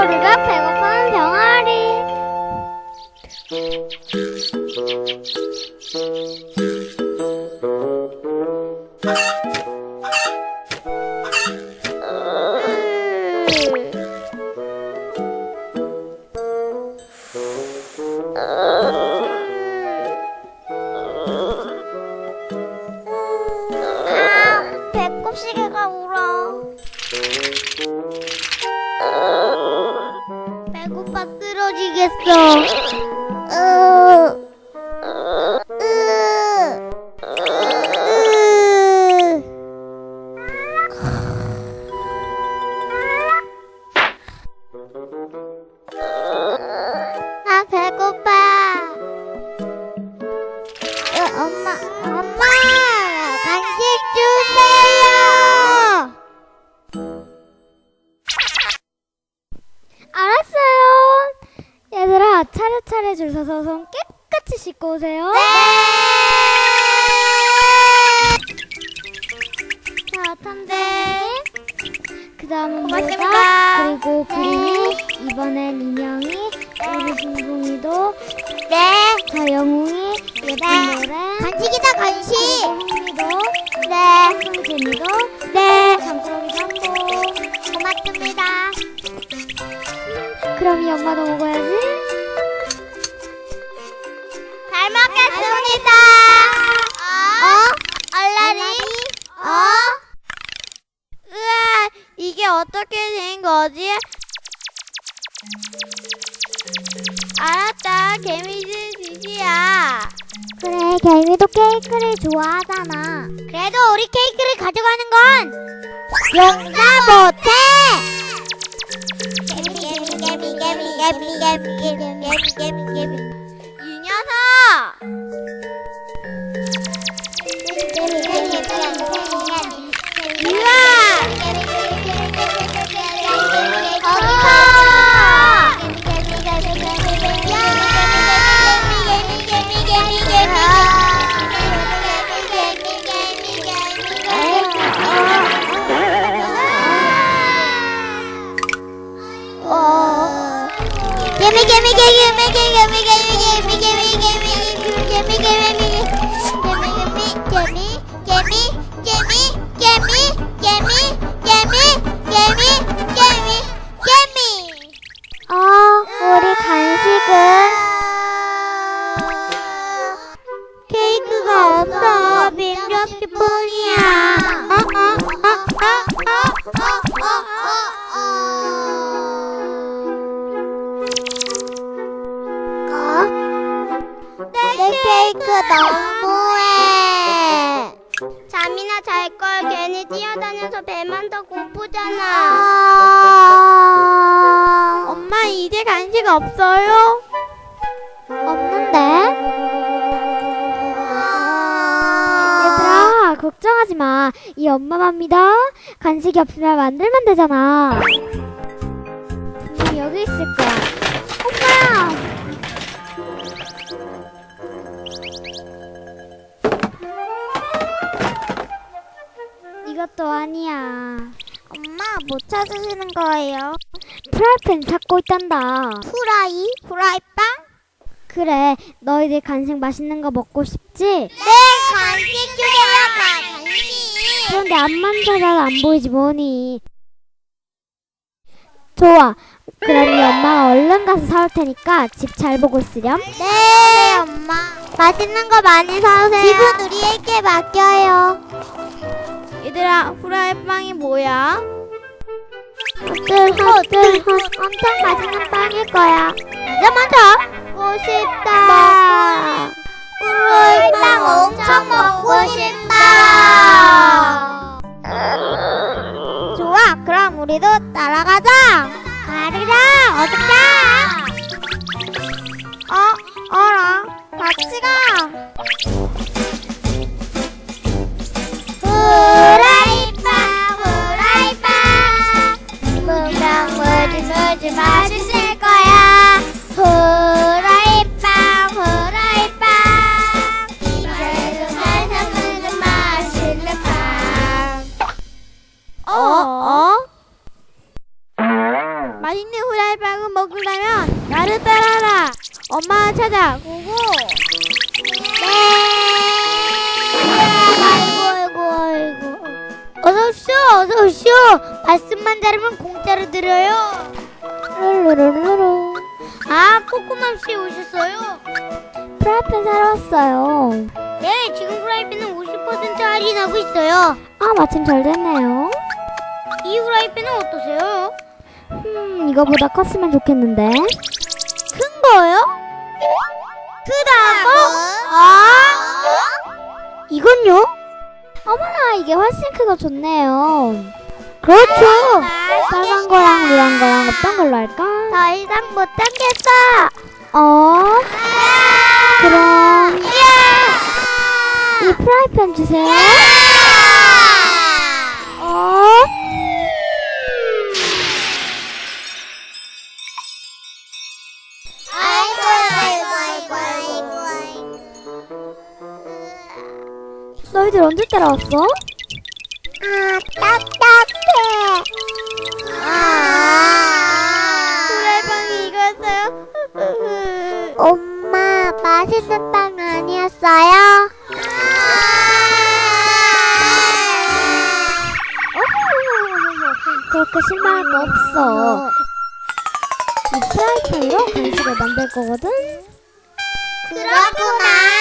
我这边拍了。 배고파 쓰러지겠어. 으, 으, 으. 나 차례차례 줄 서서 손 깨끗이 씻고 오세요. 자, 탐대. 그 다음은 모자, 고맙습니다. 그리고 그림이, 이번엔 인형이, 우리 신봉이도, 네. 저 영웅이, 예쁜 네. 노래, 간식이다 간식. 흥미도, 네. 손재미도, 네. 잠꾸러기 잠보. 고맙습니다. 그럼 이 엄마도 먹어야지. 잘 먹겠습니다. 어? 얼라리? 어? 으아, 이게 어떻게 된 거지? 알았다, 개미들 지지야. 그래, 개미도 케이크를 좋아하잖아. 그래도 우리 케이크를 가져가는 건 용서 못해. 개미 개미 개미 개미 개미 개미 개미 개미 개미 개미 他. 케이크 너무해. 잠이나 잘 걸 괜히 뛰어다녀서 배만 더 고프잖아. 엄마 이제 간식 없어요? 없는데? 얘들아, 걱정하지 마. 이 엄마만 믿어. 간식이 없으면 만들면 되잖아. 분명 여기 있을 거야. 이것도 아니야. 엄마 못 찾으시는 거예요? 프라이팬 찾고 있단다. 후라이? 후라이빵? 그래, 너희들 간식 맛있는 거 먹고 싶지? 네 간식 주세요 간식 그런데 앞만 찾아도 안 보이지 뭐니. 좋아. 그럼 이 엄마가 얼른 가서 사올 테니까 집 잘 보고 있으렴. 네. 엄마. 맛있는 거 많이 사오세요. 집은 우리에게 맡겨요. 얘들아 후라이빵이 뭐야? 헛들 헛 엄청 맛있는 빵일 거야. 이제 먼저 먹고 싶다 후라이빵 엄청 찾아 고고 네 아이고 아이고 아이고 어서 오쇼 어서 오쇼 말씀만 잘하면 공짜로 드려요. 아 코코맘 씨 오셨어요? 프라이팬 사러 왔어요. 네 지금 프라이팬은 50% 할인하고 있어요 아, 마침 잘 됐네요. 이 후라이팬은 어떠세요? 음, 이거보다 컸으면 좋겠는데. 큰 거요? 크다고? 아? 이건요? 어머나, 이게 훨씬 크고 좋네요. 그렇죠. 빨간 거랑 노란 거랑 어떤 걸로 할까? 더 이상 못 참겠어. 어? 그럼 이 프라이팬 주세요. 언제 따라왔어? 아 답답해 아 후라이팬이 익었어요 엄마 맛있는 빵 아니었어요? 그렇게 실망할 거 없어. 이 프라이팬으로 간식을 만들 거거든. 그렇구나